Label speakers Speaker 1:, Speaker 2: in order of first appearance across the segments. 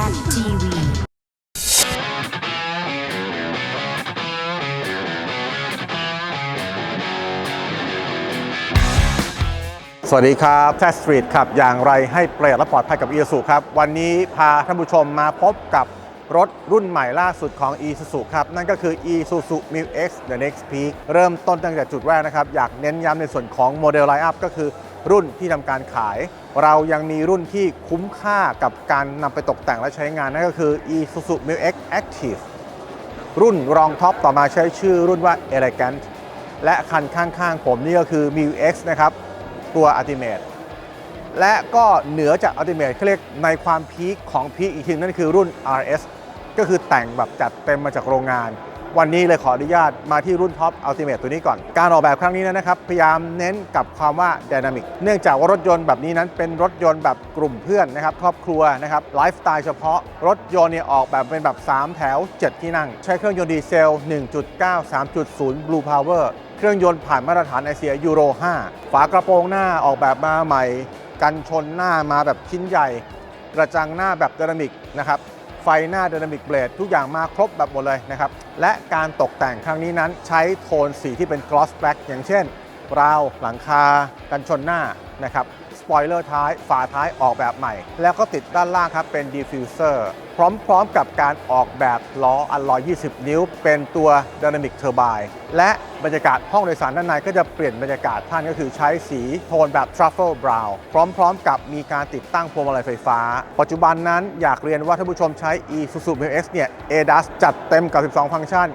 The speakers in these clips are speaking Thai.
Speaker 1: Zen TV
Speaker 2: สวัสดีครับแทสตรีทขับ อย่างไรให้เปรตและปลอดภัยกับ i s u ครับ วันนี้พาท่านผู้ชมมาพบกับรถรุ่นใหม่ล่าสุดของ e s u s u ครับ นั่นก็คือ e s u s u m i x The Next Peak เริ่มต้นตั้งแต่จุดแรกนะครับ อยากเน้นย้ำในส่วนของโมเดลไลน์อัพก็คือ รุ่นที่ทำการขาย เรายังมีรุ่นที่คุ้มค่ากับการนำไปตกแต่งและใช้งาน นั่นก็คือ e s u s u m i x Active รุ่นรองท็อปต่อมาใช้ชื่อรุ่นว่า Elegant และคันข้างๆผมนี่ก็คือ m i X นะครับตัว Ultimate และก็เหนือจาก Ultimate เขาเรียกในความพีคของพีคอีกทีนั่นคือรุ่น RS ก็คือแต่งแบบจัดเต็มมาจากโรงงาน วันนี้เลยขออนุญาตมาที่รุ่นท็อป Ultimate ตัวนี้ก่อน การออกแบบครั้งนี้นะครับ พยายามเน้นกับความว่า Dynamic เนื่องจากว่ารถยนต์แบบนี้นั้นเป็นรถยนต์แบบกลุ่มเพื่อนนะครับครอบครัวนะครับไลฟ์สไตล์เฉพาะ รถยนต์เนี่ยออกแบบเป็นแบบ 3 แถว 7 ที่นั่ง ใช้เครื่องยนต์ดีเซล 1.9 3.0 Blue Power เครื่องยนต์ผ่านมาตรฐานไอเสียยูโร 5 ฝากระโปรงหน้าออกแบบมาใหม่ กันชนหน้ามาแบบชิ้นใหญ่ กระจังหน้าแบบดินามิกนะครับ ไฟหน้าดินามิกเบรดทุกอย่างมาครบแบบหมดเลยนะครับ และการตกแต่งครั้งนี้นั้นใช้โทนสีที่เป็น gloss black อย่างเช่น ราว หลังคา กันชนหน้านะครับ ปอยเลอร์ท้าย ฝาท้ายออกแบบใหม่ แล้วก็ติดด้านล่างครับเป็นดิฟฟิวเซอร์พร้อมๆกับการออกแบบล้ออัลลอย 20 นิ้ว เป็นตัว Dynamic Turbine และบรรยากาศห้องโดยสารด้านในก็จะเปลี่ยนบรรยากาศท่านก็คือใช้สีโทนแบบ Truffle Brown พร้อมๆ กับมีการติดตั้งพวงมาลัยไฟฟ้า ปัจจุบันนั้นอยากเรียนว่าท่านผู้ชมใช้ Isuzu MX เนี่ย ADAS จัดเต็มกับ 12 ฟังก์ชัน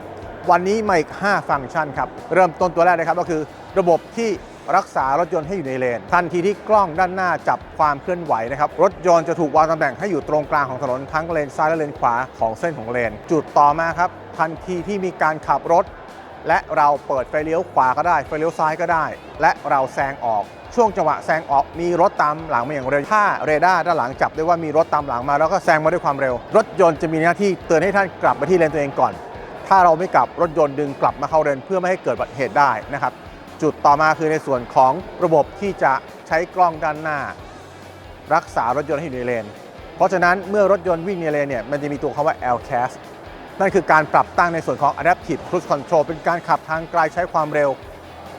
Speaker 2: วันนี้มาอีก 5 ฟังก์ชันครับ เริ่มต้นตัวแรกนะครับก็คือระบบที่ รักษารถยนต์ให้อยู่ในเลน ทันทีที่กล้องด้านหน้าจับความเคลื่อนไหวนะครับ รถยนต์จะถูกวางตำแหน่งให้อยู่ตรงกลางของถนนทั้งเลนซ้ายและเลนขวาของเส้นของเลน จุดต่อมาครับ ทันทีที่มีการขับรถ และเราเปิดไฟเลี้ยวขวาก็ได้ไฟเลี้ยวซ้ายก็ได้ และเราแซงออกช่วงจังหวะแซงออกมีรถตามหลังมาอย่างเร็ว ถ้าเรดาร์ด้านหลังจับได้ว่ามีรถตามหลังมาแล้วก็แซงมาด้วยความเร็ว รถยนต์จะมีหน้าที่เตือนให้ท่านกลับมาที่เลนตัวเองก่อน ถ้าเราไม่กลับรถยนต์ดึงกลับมาเข้าเลนเพื่อไม่ให้เกิดอุบัติเหตุได้นะครับ จุดต่อมาคือในส่วนของระบบที่จะใช้กล้องด้านหน้า รักษารถยนต์ให้อยู่ในเลน เพราะฉะนั้นเมื่อรถยนต์วิ่งในเลนเนี่ยมันจะมีตัวคำว่า LCAS นั่นคือการปรับตั้งในส่วนของ Adaptive Cruise Control เป็นการขับทางไกลใช้ความเร็ว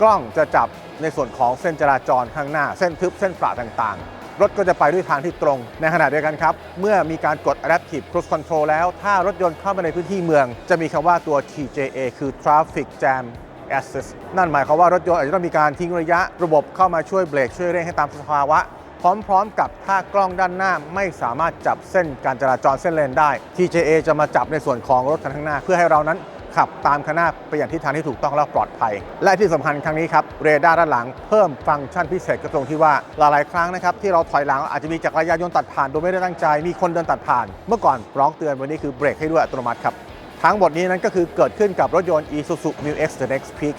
Speaker 2: กล้องจะจับในส่วนของเส้นจราจรข้างหน้า เส้นทึบเส้นประต่างๆ รถก็จะไปด้วยทางที่ตรง ในขณะเดียวกันครับ เมื่อมีการกด Adaptive Cruise Control แล้ว ถ้ารถยนต์เข้ามาในพื้นที่เมือง จะมีคำว่าตัว TJA คือ Traffic Jam Assist นั่นหมายความว่ารถยนต์อาจจะต้องมีการทิ้งระยะระบบเข้ามาช่วยเบรกช่วยเร่งให้ตามสภาวะ พร้อมๆ กับถ้ากล้องด้านหน้าไม่สามารถจับเส้นการจราจรเส้นเลนได้ TJA จะมาจับในส่วนของรถคันข้างหน้า เพื่อให้เรานั้นขับตามข้างหน้าไปอย่างทิศทางที่ถูกต้องและปลอดภัย และที่สำคัญครั้งนี้ครับเรดาร์ด้านหลังเพิ่มฟังก์ชันพิเศษก็ตรงที่ว่าหลายๆ ครั้งนะครับที่เราถอยหลังอาจจะมีจักรยานยนต์ตัดผ่านโดยไม่ได้ตั้งใจ มีคนเดินตัดผ่าน เมื่อก่อนร้องเตือนวันนี้คือเบรกให้ด้วยอัตโนมัติครับ ทั้งหมดนี้นั้นก็คือเกิดขึ้นกับรถยนต์ Isuzu Mu X The Next Peak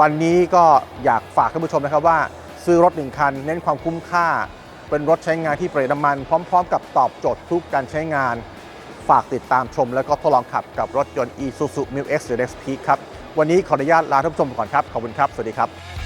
Speaker 2: วันนี้ก็อยากฝากท่านผู้ชมนะครับว่า ซื้อรถหนึ่งคัน เน้นความคุ้มค่า เป็นรถใช้งานที่ประหยัดน้ำมัน พร้อม ๆ กับตอบโจทย์ทุกการใช้งาน ฝากติดตามชม แล้วก็ทดลองขับกับรถยนต์ Isuzu Mu X The Next Peak ครับวันนี้ขออนุญาตลาท่านผู้ชมไปก่อนครับขอบคุณครับสวัสดีครับ